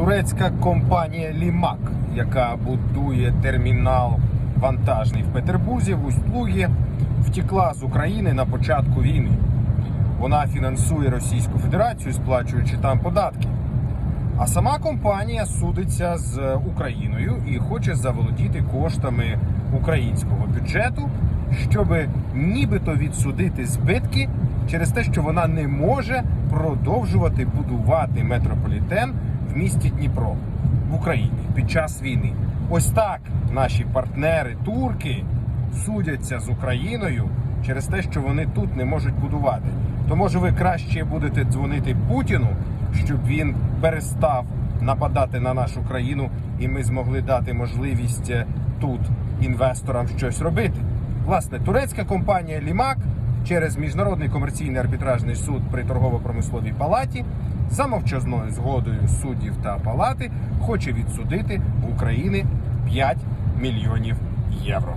турецька компанія Лімак, яка будує термінал вантажний в Петербурзі в Усть-Лугі, втекла з України на початку війни. Вона фінансує Російську Федерацію, сплачуючи там податки. А сама компанія судиться з Україною і хоче заволодіти коштами українського бюджету, щоб нібито відсудити збитки через те, що вона не може продовжувати будувати метрополітен в місті Дніпро в Україні під час війни. Ось так наші партнери турки судяться з Україною через те, що вони тут не можуть будувати. То може ви краще будете дзвонити Путіну, щоб він перестав нападати на нашу країну, і ми змогли дати можливість е, тут інвесторам щось робити. Власне, турецька компанія Лімак через міжнародний комерційний арбітражний суд при торгово-промисловій палаті за мовчазною згодою суддів та палати хоче відсудити в України 5 мільйонів євро.